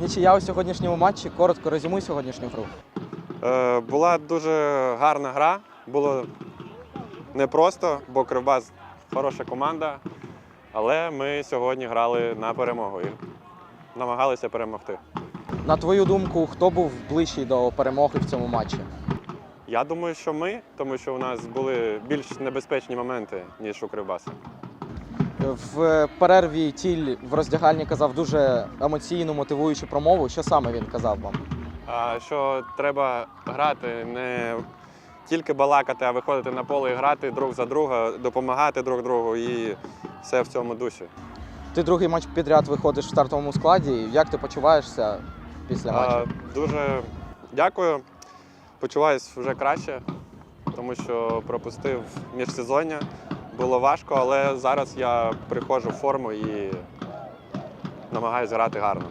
Нічия у сьогоднішньому матчі. Коротко резюмуй сьогоднішню гру. Е, була дуже гарна гра. Було непросто, бо Кривбас хороша команда. Але ми сьогодні грали на перемогу і намагалися перемогти. На твою думку, хто був ближчий до перемоги в цьому матчі? Я думаю, що ми, тому що у нас були більш небезпечні моменти, ніж у Кривбаса. В перерві тіль в роздягальні казав дуже емоційну, мотивуючу промову. Що саме він казав вам? А що треба грати не тільки балакати, а виходити на поле і грати друг за друга, допомагати друг другу і все в цьому дусі. Ти другий матч підряд виходиш в стартовому складі. Як ти почуваєшся після матчу? А, дуже дякую. Почуваюсь вже краще, тому що пропустив міжсезоння. Було важко, але зараз я приходжу в форму і намагаюся грати гарно.